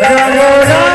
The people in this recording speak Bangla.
Ram Ram